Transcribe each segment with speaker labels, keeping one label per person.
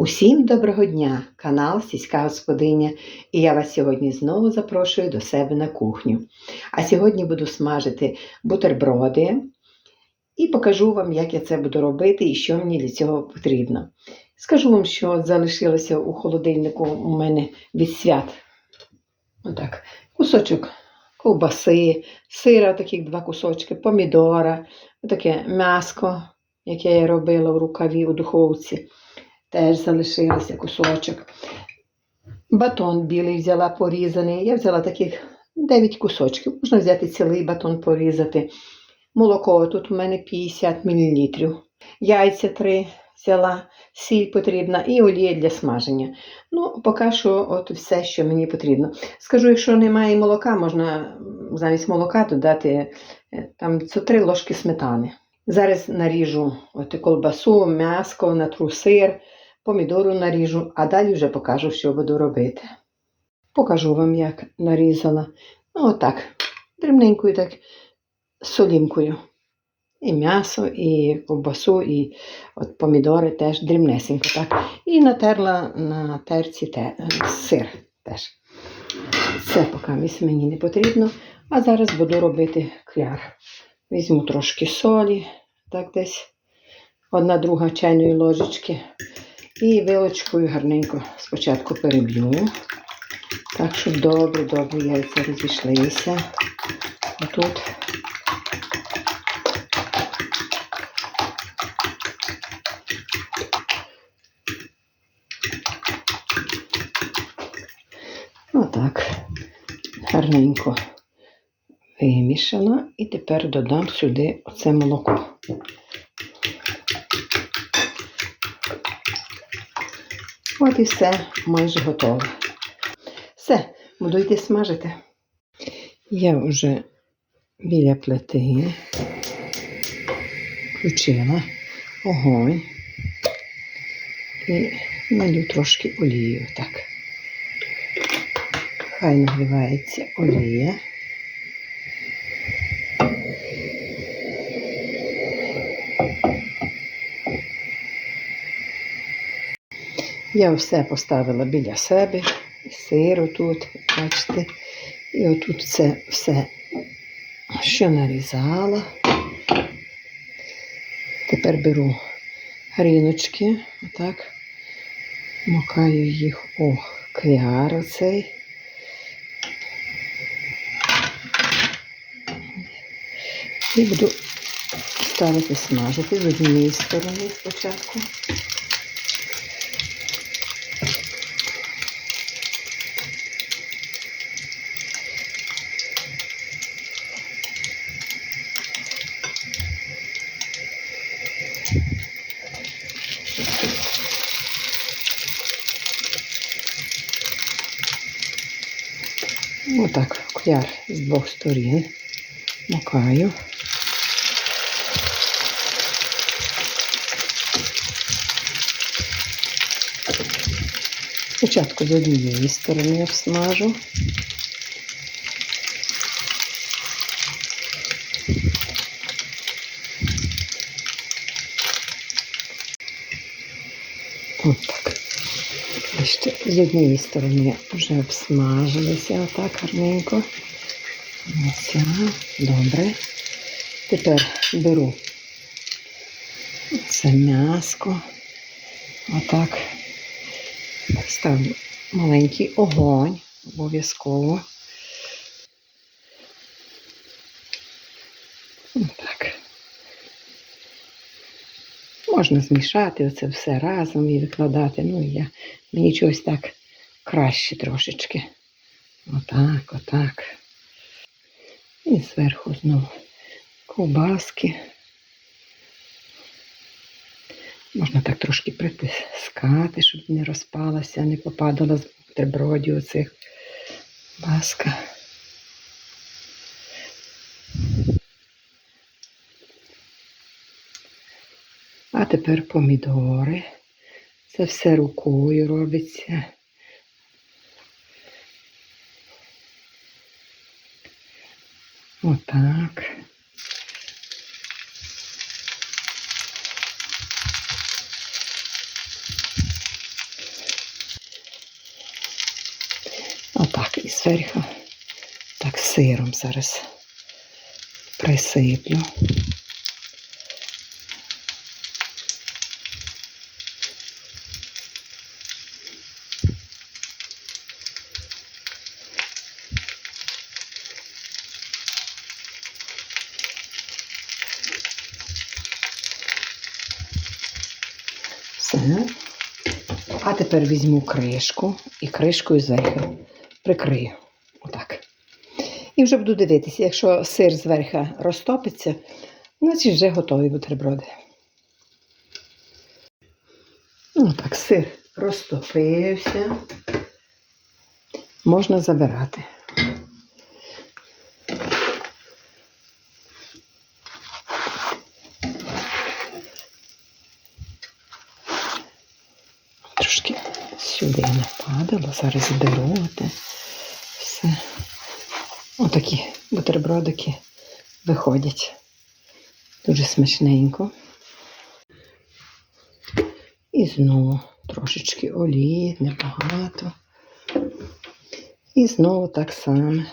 Speaker 1: Усім доброго дня, канал Сільська Господиня, і я вас сьогодні знову запрошую до себе на кухню. А сьогодні буду смажити бутерброди і покажу вам, як я це буду робити і що мені для цього потрібно. Скажу вам, що залишилося у холодильнику у мене від свят. Отак, кусочок ковбаси, сира, таких два кусочки, помідора, таке м'яско, яке я робила в рукаві у духовці теж залишилося кусочок. Батон білий взяла порізаний. Я взяла таких 9 кусочків. Можна взяти цілий батон порізати. Молоко тут у мене 50 мл. Яйця 3 взяла, сіль потрібна і олія для смаження. Ну, поки що от все, що мені потрібно. Скажу, якщо немає молока, можна замість молока додати е, там це 3 ложки сметани. Зараз наріжу от колбасу, м'яско, натру сир, помідору наріжу, а далі вже покажу, що буду робити. Покажу вам, як нарізала. Ну, отак, дрібненькою так солімкою. І м'ясо, і ковбасу, і от помідори теж дрібнесенько. так. І натерла на терці те, сир теж. Це поки мені не потрібно. А зараз буду робити кляр. Візьму трошки солі, так десь одна друга чайної ложечки. І вилочкою гарненько спочатку переб'ю. Так, щоб добре-добре яйця розійшлися. Отут. Отак. Гарненько вимішала. І тепер додам сюди оце молоко. От і все майже готове. Все, буду йти смажити. Я вже біля плити включила огонь і налю трошки олію. Так. Хай нагрівається олія. Я все поставила біля себе, і сиру тут, бачите, і отут це все, що нарізала. Тепер беру гріночки, отак, макаю їх у кляр оцей. І буду ставити смажити з однієї сторони спочатку. Отак, кляр з двох сторін макаю. Спочатку з однієї сторони обсмажу. От так. Ще з однієї сторони вже обсмажилися отак гарненько. Ось, добре. Тепер беру це м'яско. Отак. Ставлю маленький огонь обов'язково. Отак. Можна змішати оце все разом і викладати. Ну, я мені чогось так краще трошечки. Отак, отак. І зверху знову ковбаски. Можна так трошки притискати, щоб не розпалася, не попадала з бутербродів оцих. Ласка. тепер помідори. Це все рукою робиться. Отак. Отак і зверху так сиром зараз присиплю. А тепер візьму кришку і кришкою зверху прикрию. Отак. І вже буду дивитися, якщо сир зверху розтопиться, значить вже готові бутерброди. Ну так, сир розтопився. Можна забирати. Трошки сюди нападало, зараз зберу те все. Отакі бутербродики виходять. Дуже смачненько. І знову трошечки олії, небагато. І знову так само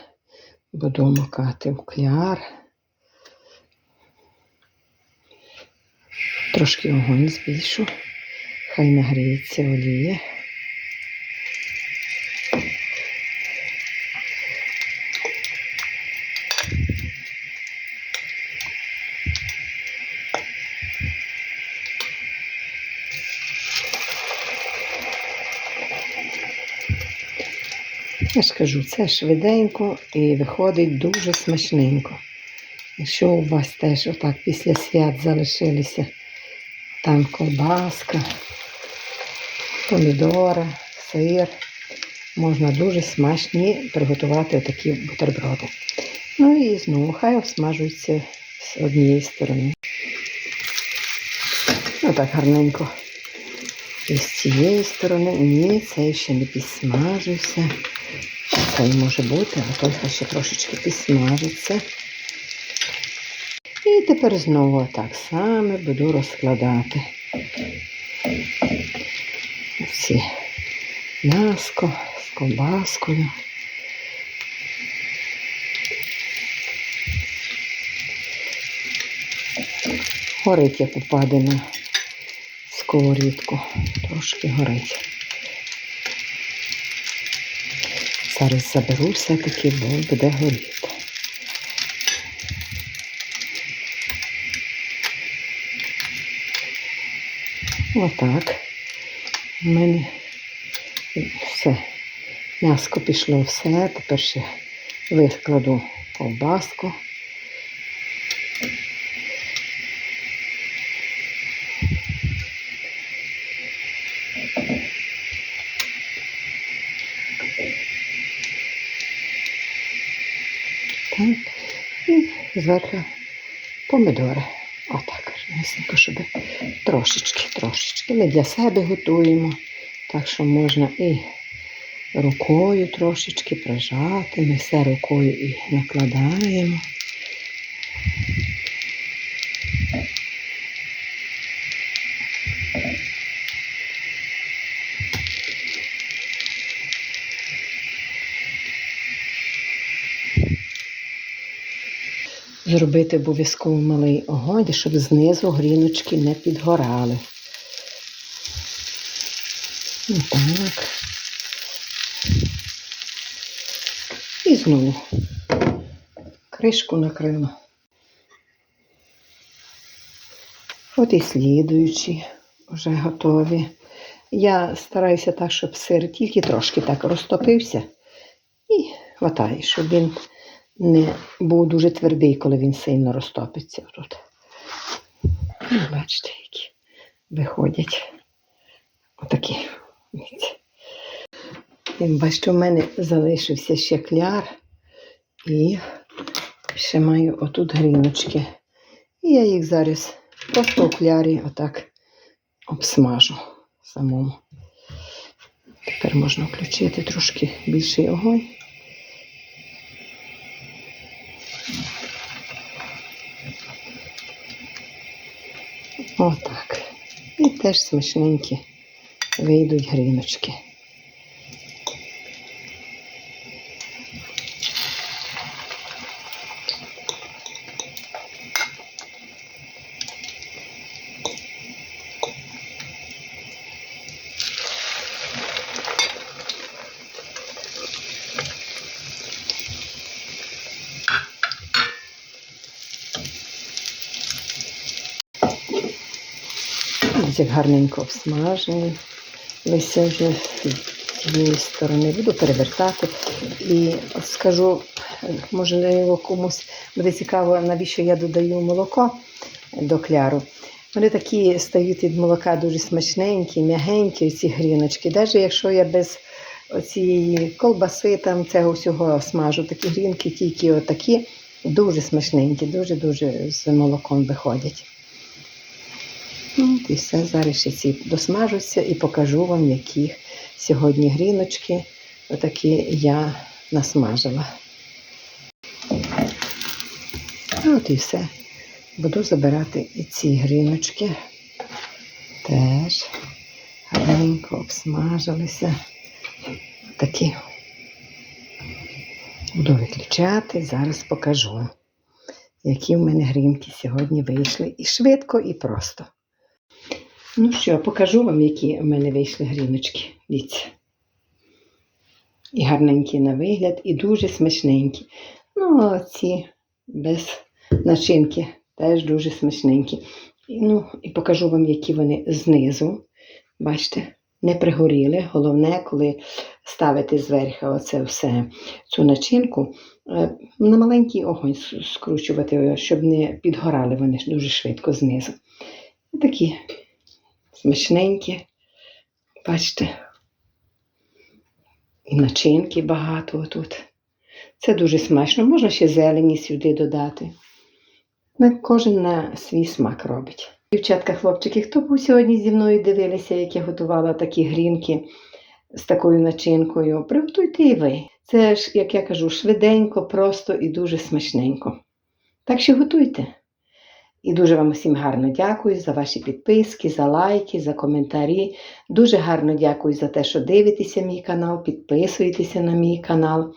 Speaker 1: буду макати в. Трошки огонь збільшу. Хай нагріється олія. Я ж кажу, це швиденько і виходить дуже смачненько. Якщо у вас теж отак після свят залишилися там колбаска, помідори, сир, можна дуже смачні приготувати такі бутерброди. Ну і знову хай обсмажуються з однієї сторони. Отак гарненько. І з цієї сторони ні, цей ще не підсмажився. Цей може бути, а той ще трошечки підсмажиться. І тепер знову так само буду розкладати ці м'яско з ковбаскою. Горить, як упаде на сковорідку. Трошки горить. Зараз заберу все-таки, бо буде горіти. Отак. У мене все. М'яско пішло все. Тепер ще викладу ковбаску. Так. Зверху помидори. Отак, гарнесенько, щоб трошечки, трошечки. Ми для себе готуємо. Так що можна і рукою трошечки прижати. Ми все рукою і накладаємо. Зробити обов'язково малий огонь, щоб знизу гріночки не підгорали. Отак. І знову кришку накрила. От і слідуючі вже готові. Я стараюся так, щоб сир тільки трошки так розтопився і хватає, щоб він не був дуже твердий, коли він сильно розтопиться тут. Ну, Бачите, які виходять отакі. Бачите, у мене залишився ще кляр і ще маю отут гріночки. І я їх зараз просто у клярі отак обсмажу самому. Тепер можна включити трошки більший огонь. Отак. І теж смачненькі вийдуть гріночки. Ось гарненько обсмажені. Лися вже з цієї сторони буду перевертати. І скажу, можливо, комусь буде цікаво, навіщо я додаю молоко до кляру. Вони такі стають від молока дуже смачненькі, м'ягенькі, ці гріночки. Навіть якщо я без оцієї колбаси, там цього всього смажу, такі грінки, тільки отакі, дуже смачненькі, дуже-дуже з молоком виходять. Ну, і все, зараз ще ці досмажуться і покажу вам, яких сьогодні гріночки отакі я насмажила. От і все. Буду забирати і ці гріночки. Теж гарненько обсмажилися. Такі. Буду виключати, зараз покажу, які в мене грінки сьогодні вийшли. І швидко, і просто. Ну що, покажу вам, які в мене вийшли гріночки. Дивіться. І гарненькі на вигляд, і дуже смачненькі. Ну, а ці без начинки теж дуже смачненькі. І, ну, і покажу вам, які вони знизу. Бачите, не пригоріли. Головне, коли ставити зверху оце все, цю начинку, е, на маленький огонь скручувати, щоб не підгорали вони дуже швидко знизу. Такі смачненькі. Бачите. І начинки багато тут. Це дуже смачно. Можна ще зелені сюди додати. Кожен на свій смак робить. Дівчатка, хлопчики, хто був сьогодні зі мною дивилися, як я готувала такі грінки з такою начинкою, приготуйте і ви. Це ж, як я кажу, швиденько, просто і дуже смачненько. Так що готуйте. І дуже вам усім гарно дякую за ваші підписки, за лайки, за коментарі. Дуже гарно дякую за те, що дивитеся мій канал, підписуєтеся на мій канал.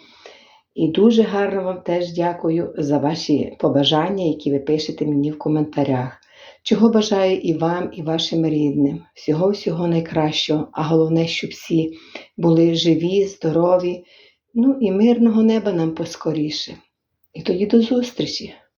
Speaker 1: І дуже гарно вам теж дякую за ваші побажання, які ви пишете мені в коментарях. Чого бажаю і вам, і вашим рідним. Всього-всього найкращого, а головне, щоб всі були живі, здорові, ну і мирного неба нам поскоріше. І тоді до зустрічі!